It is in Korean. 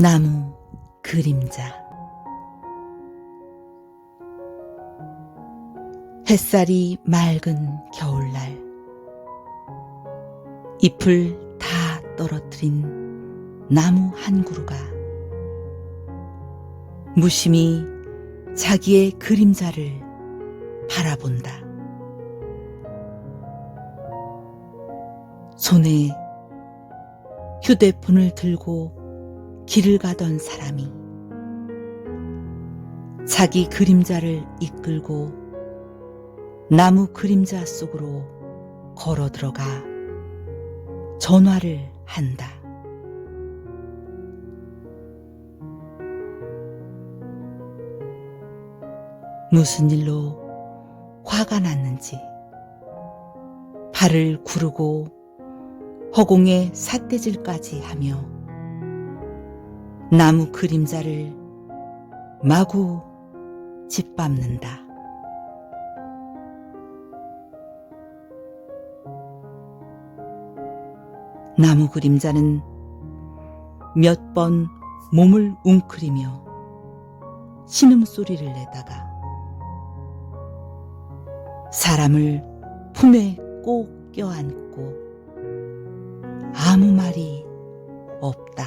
나무 그림자 햇살이 맑은 겨울날 잎을 다 떨어뜨린 나무 한 그루가 무심히 자기의 그림자를 바라본다. 손에 휴대폰을 들고 길을 가던 사람이 자기 그림자를 이끌고 나무 그림자 속으로 걸어 들어가 전화를 한다. 무슨 일로 화가 났는지 발을 구르고 허공에 삿대질까지 하며 나무 그림자를 마구 짓밟는다. 나무 그림자는 몇 번 몸을 웅크리며 신음소리를 내다가 사람을 품에 꼭 껴안고 아무 말이 없다.